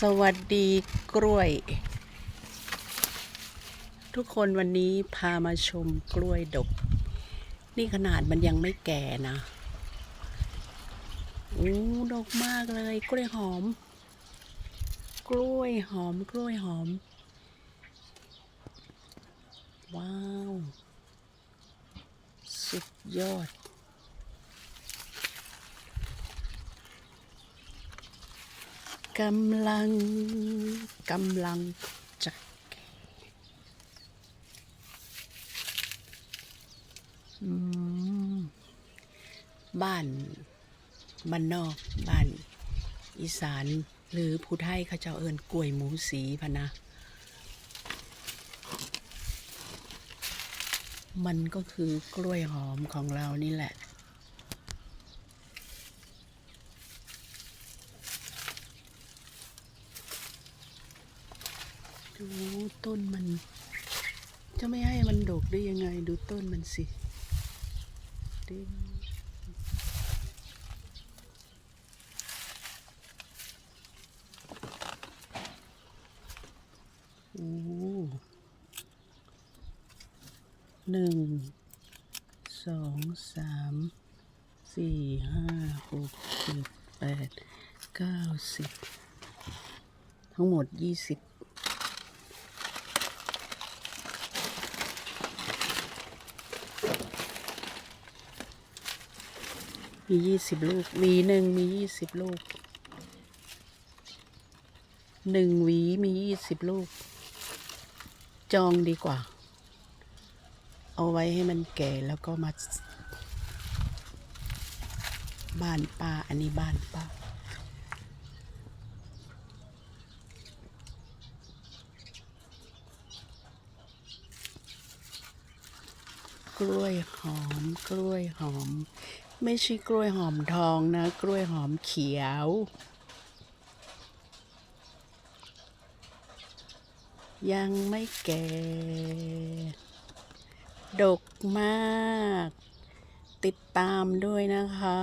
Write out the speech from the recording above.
สวัสดีกล้วย ทุกคนวันนี้พามาชมกล้วยดก นี่ขนาดมันยังไม่แก่นะโอ้ดกมากเลยกล้วยหอม กล้วยหอมกล้วยหอม ว้าว สุดยอด กำลังกำลังจะแก่อืมบ้านบ้านนอกบ้านอีสานหรือผู้ไทยเขาเจ้าเอิญกล้วยหมูสีพะนะ มันก็คือกล้วยหอมของเรานี่แหละ ดูต้นมัน จะไม่ให้มันดกได้ยังไง ดูต้นมันสิดิโอ้หนึ่งสองสามสี่ห้าหกเจ็ดแปดเก้าสิบทั้งหมดยี่สิบ มียี่สิบลูกหวีหนึ่งมียี่สิบลูก หนึ่งหวีมียี่สิบลูก จองดีกว่า เอาไว้ให้มันแก่แล้วก็มา บ้านป้า อันนี้บ้านป้ากล้วยหอม กล้วยหอม ไม่ใช่กล้วยหอมทองนะ กล้วยหอมเขียว ยังไม่แก่ ดกมาก ติดตามด้วยนะคะ